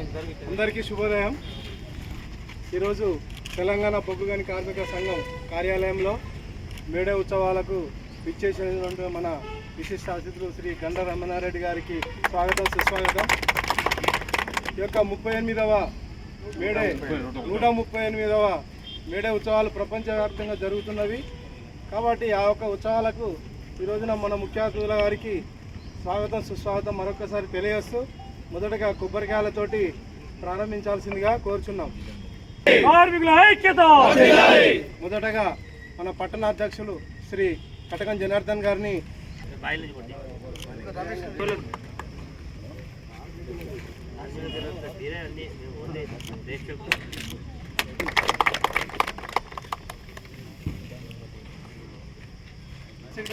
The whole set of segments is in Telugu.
అందరికీ శుభోదయం. ఈరోజు తెలంగాణ బొగ్గుగని కార్మిక సంఘం కార్యాలయంలో మేడే ఉత్సవాలకు విచ్చేసినటువంటి మన విశిష్ట అతిథులు శ్రీ గండ రమణారెడ్డి గారికి స్వాగతం సుస్వాగతం. ఈ యొక్క ముప్పై ఎనిమిదవ మేడే నూట ముప్పై ఎనిమిదవ మేడే ఉత్సవాలు ప్రపంచవ్యాప్తంగా జరుగుతున్నవి. కాబట్టి ఆ యొక్క ఉత్సవాలకు ఈ రోజున మన ముఖ్య అతిథుల గారికి స్వాగతం సుస్వాగతం మరొకసారి తెలియజేస్తూ మొదటగా కొబ్బరికాయలతోటి ప్రారంభించాల్సిందిగా కోరుచున్నాం. కార్మికుల ఐక్యత! మొదటగా మన పట్టణ అధ్యక్షులు శ్రీ కటకం జనార్దన్ గారిని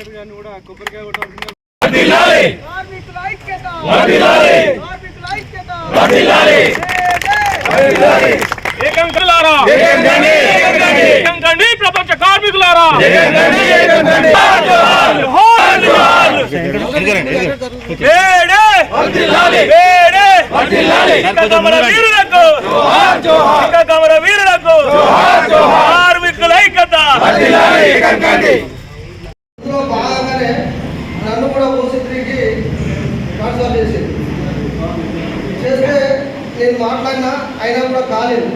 గారిని కూడా కొబ్బరికాయ కొట్టాల్సిందిగా కార్మికుల ఐక్యత కార్మికుల ఐక్యత ఏకం కలారా ఏకం కండి ప్రపంచ కార్మికులారా. జోహార్ జోహార్. చేస్తే నేను మాట్లాడినా అయినా కూడా కాలేదు.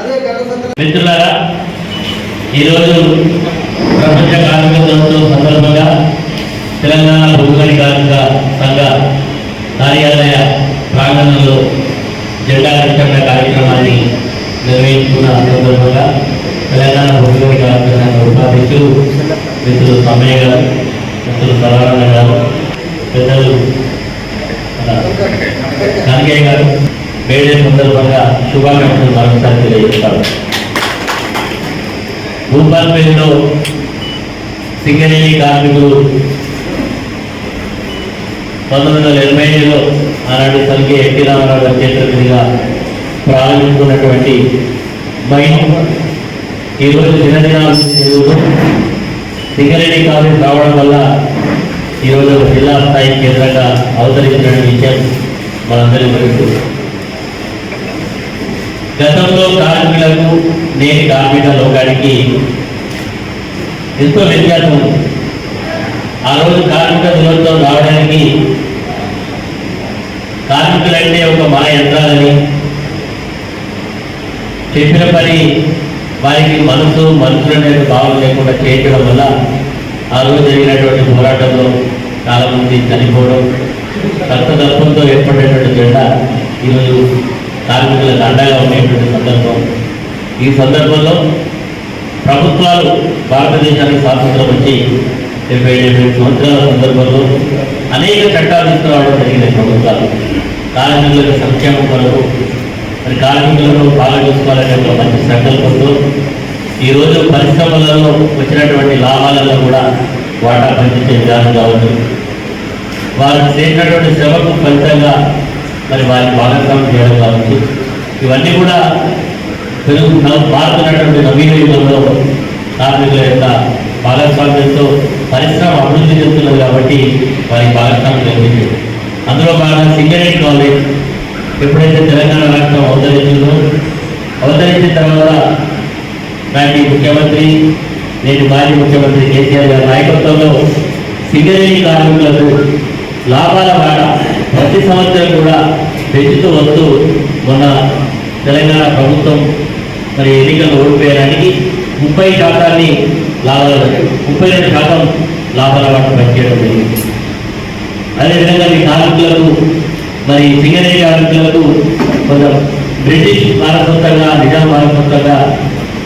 అదే గత మిత్రులారా ఈరోజు ప్రపంచ కార్మిక దినోత్సవం సందర్భంగా తెలంగాణ భూగోళి కార్మిక సంఘ కార్యాలయ ప్రాంగణంలో జెండా ఆవిష్కరణ కార్యక్రమాన్ని నిర్వహించుకున్న సందర్భంగా తెలంగాణ భూగోళి కార్మిక సంఘ ఉపాధ్యక్షులు మిత్రులు సమయ్య గారు మిత్రులు సరళ గారు పెద్దలు కనకయ్య గారు మేడే సందర్భంగా శుభాకాంక్షలు మరొకసారి తెలియజేస్తారు. భూపాల్పల్లిలో సింగరేణి కార్మికులు పంతొమ్మిది వందల ఎనభై ఏడులో ఆనాడు తల్లి ఎన్టీ రామారావు గారి చేతుల మీదుగా ప్రారంభించుకున్నటువంటి మైన్ ఈరోజు దినదినాలు సింగరేణి కాలేజ్ రావడం వల్ల ఈరోజు జిల్లా స్థాయి కేంద్రంగా అవతరించిన విషయం. మనందరి తెలుసు గతంలో కార్మికులకు నేటి కార్మిక లోకానికి ఎంతో వ్యత్యాసం ఉంది. ఆ రోజు కార్మిక దినోత్సవం రావడానికి కార్మికులంటే ఒక మా యంత్రాలని చెప్పిన పని వారికి మనసు మనుషులనే భావం లేకుండా చేయడం వల్ల ఆ రోజు జరిగినటువంటి పోరాటంలో చాలామంది చనిపోవడం రక్తదర్పంతో ఏర్పడినటువంటి జెండా ఈరోజు కార్మికులకు అండగా ఉండేటువంటి సందర్భం. ఈ సందర్భంలో ప్రభుత్వాలు భారతదేశానికి స్వాతంత్రం వచ్చి డెబ్బై డెబ్బై సంవత్సరాల సందర్భంలో అనేక చట్టాలు తీసుకురావడం జరిగింది ప్రభుత్వాలు. కార్మికులకు సంక్షేమం కొరకు మరి కార్మికులను బాగా చూసుకోవాలనే ఒక మంచి సంకల్పంతో ఈరోజు పరిశ్రమలలో వచ్చినటువంటి లాభాలలో కూడా వాటా పండించే విధానం కావచ్చు. వారు చేసినటువంటి శ్రమకు ఫలితంగా మరి వారిని భాగస్వామ్యం చేయడం కావచ్చు. ఇవన్నీ కూడా పెరుగుతున్న మారుతున్నటువంటి నవీన యుగంలో కార్మికుల యొక్క భాగస్వామ్యంతో పరిశ్రమ అభివృద్ధి చెందుతున్నది కాబట్టి వారికి భాగస్వామ్యం జరిగింది అందులో భాగంగా సింగరేట్ కాలేజ్ ఎప్పుడైతే తెలంగాణ రాష్ట్రం అవతరించిందో అవతరించిన తర్వాత నాటి ముఖ్యమంత్రి నేటి మాజీ ముఖ్యమంత్రి కేసీఆర్ గారి నాయకత్వంలో సింగరేణి కార్మికులకు లాభాల వాడ ప్రతి సంవత్సరం కూడా పెంచుతూ వస్తూ మన తెలంగాణ ప్రభుత్వం మరి ఎన్నికల్లో ఓడిపోయడానికి ముప్పై శాతాన్ని లాభాలు ముప్పై రెండు శాతం లాభాల వాట పనిచేయడం జరిగింది. అదేవిధంగా ఈ కార్మికులకు మరి సింగరేణి కార్మికులకు కొంచెం బ్రిటిష్ వారసత్వంగా నిజాం వారసత్వంగా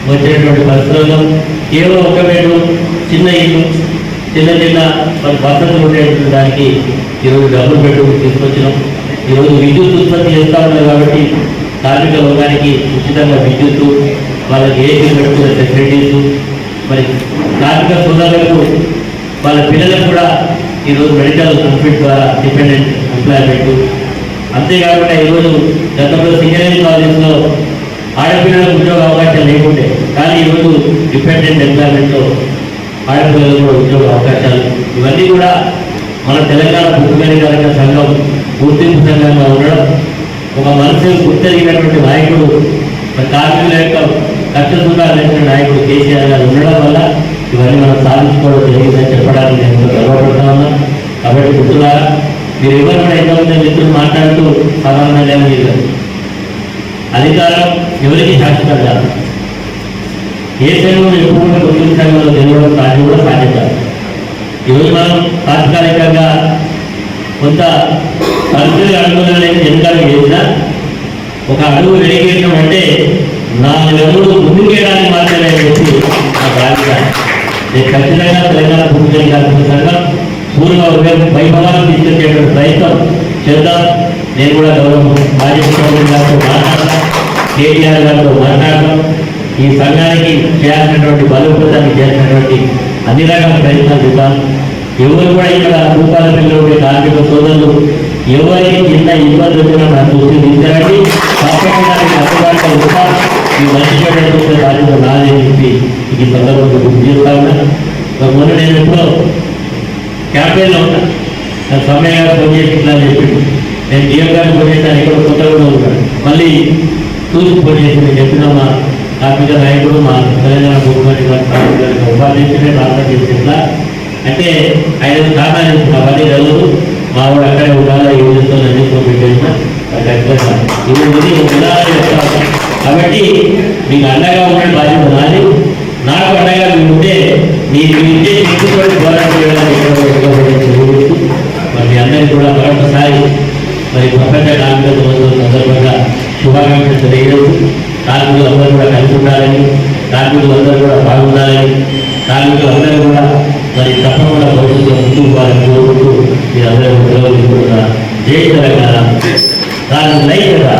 వచ్చినటువంటి పరిస్థితుల్లో కేవలం ఒక బెడ్రూమ్ చిన్న ఇల్లు చిన్న చిన్న మన వసతులు ఉండేటువంటి దానికి ఈరోజు డబ్బులు పెట్టుకుని తీసుకొచ్చినాం. ఈరోజు విద్యుత్ ఉత్పత్తి చేస్తూ ఉన్నారు కాబట్టి కార్మిక వర్గానికి ఉచితంగా విద్యుత్తు వాళ్ళకి ఏసీ పెట్టుకున్న ఫెసిలిటీస్ మరి కార్మిక సోదరులకు వాళ్ళ పిల్లలకు కూడా ఈరోజు మెడికల్ బెనిఫిట్ ద్వారా డిపెండెంట్ ఎంప్లాయ్మెంట్. అంతేకాకుండా ఈరోజు గతంలో సింగరేణి కాలేజ్లో ఆడపిల్లలకు ఉద్యోగ అవకాశాలు లేకుండే కానీ ఈరోజు డిపెండెంట్ ఎంప్లాయ్మెంట్లో ఆడపిల్లలకు కూడా ఉద్యోగ అవకాశాలు ఇవన్నీ కూడా మన తెలంగాణ భూమికరణ సంఘం గుర్తింపు సంఘంగా ఉండడం ఒక మనసు గుర్తెరిగినటువంటి నాయకుడు కార్మికుల యొక్క కష్ట నాయకుడు కేసీఆర్ గారు ఉండడం వల్ల ఇవన్నీ మనం సాధించుకోవడం జరిగిందని చెప్పడానికి నేను ఎంతో గర్వపడతా ఉన్నా. కాబట్టి గుర్తులారా మీరు ఎవరు కూడా ఎంతమంది మిత్రులు మాట్లాడుతూ సాధారణంగా లేదు అధికారం ఎవరికి శాశ్వతం కాదు ఏ శైలిలో ఎప్పుడు కూడా ముందు సెలవులు తెలియడం సాధ్యం కూడా సాధ్యం కాదు. ఈరోజు మనం తాత్కాలికంగా కొంత పరిస్థితులు అనుకూలమైన ఎన్నికలు చేసినా ఒక అడుగు వెలిగేయడం అంటే నాలుగు అడుగులు ముందుకేయడానికి మాత్రమే చెప్పి నా బాధ్యత. నేను ఖచ్చితంగా తెలంగాణ భూమి కార్మిక సంఘం పూర్వ వైభవాలను తీసుకొచ్చేటువంటి ప్రయత్నం చేద్దాం. నేను కూడా గౌరవం మాజీ ముఖ్యమంత్రి గారితో మాట్లాడతాం కేటీఆర్ గారితో మాట్లాడతాం ఈ సంఘానికి చేయాల్సినటువంటి బలోపేతానికి చేసినటువంటి అన్ని రకాల ప్రయత్నాలు చూద్దాం. ఎవరు కూడా ఇక్కడ రూపాయల పిల్లలు కార్మిక సోదరులు ఎవరికి చిన్న ఇబ్బంది వచ్చినా మనం చూసి దించండి తప్పకుండా మీకు అందుబాటులో ఉంటా ఈ మంచి చూసే బాధ్యత నాదే చెప్పి ఈ సందర్భంగా గుర్తు చేస్తా ఉన్నా. మొన్న నేను ఎప్పుడో క్యాంపెయిన్లో ఉన్నా. నా సమయ గారు ఫోన్ చేసి ఇట్లా అని నేను డిఎం గారిని ఫోన్ చేశాను ఇక్కడ కొత్తగా ఉన్నాను మళ్ళీ చూసి ఫోన్ చేసి నేను చెప్పిన కార్మిక నాయకుడు మా తెలంగాణ ముఖ్యమంత్రి గారి కార్మిక ఉపాధ్యక్షుడే రాష్ట్ర చేసిందా అంటే ఆయన కారణాలు చెప్పిన అవన్నీ చదువు మా వాడు అక్కడే ఉండాలి ఈ విధంగా చెప్పి పెట్టేసిన ఇది ఉదాహరణ చెప్తాను కాబట్టి మీకు అండగా ఉండే బాధ్యత నాది. నాకు అండగా మీరు ఉంటే మీరు మీ ఎక్కువ పోరాటం చేయడానికి మరి అందరికీ కూడా మరొకసారి మరి ప్రపంచ కార్మిక దినోత్సవం సందర్భంగా శుభాకాంక్షలు తెలియజేస్తూ కార్మికులు అందరూ కూడా కలిసి ఉండాలని కార్మికులు అందరూ కూడా బాగుండాలని కార్మికులు అందరూ కూడా మరి తప్పకుండా భవిష్యత్తులో ముందుకు వారిని కోరుకుంటూ మీ అందరూ సెలవు తీసుకుంటున్నారు జై తెలంగాణ. దాన్ని లైక్ కదా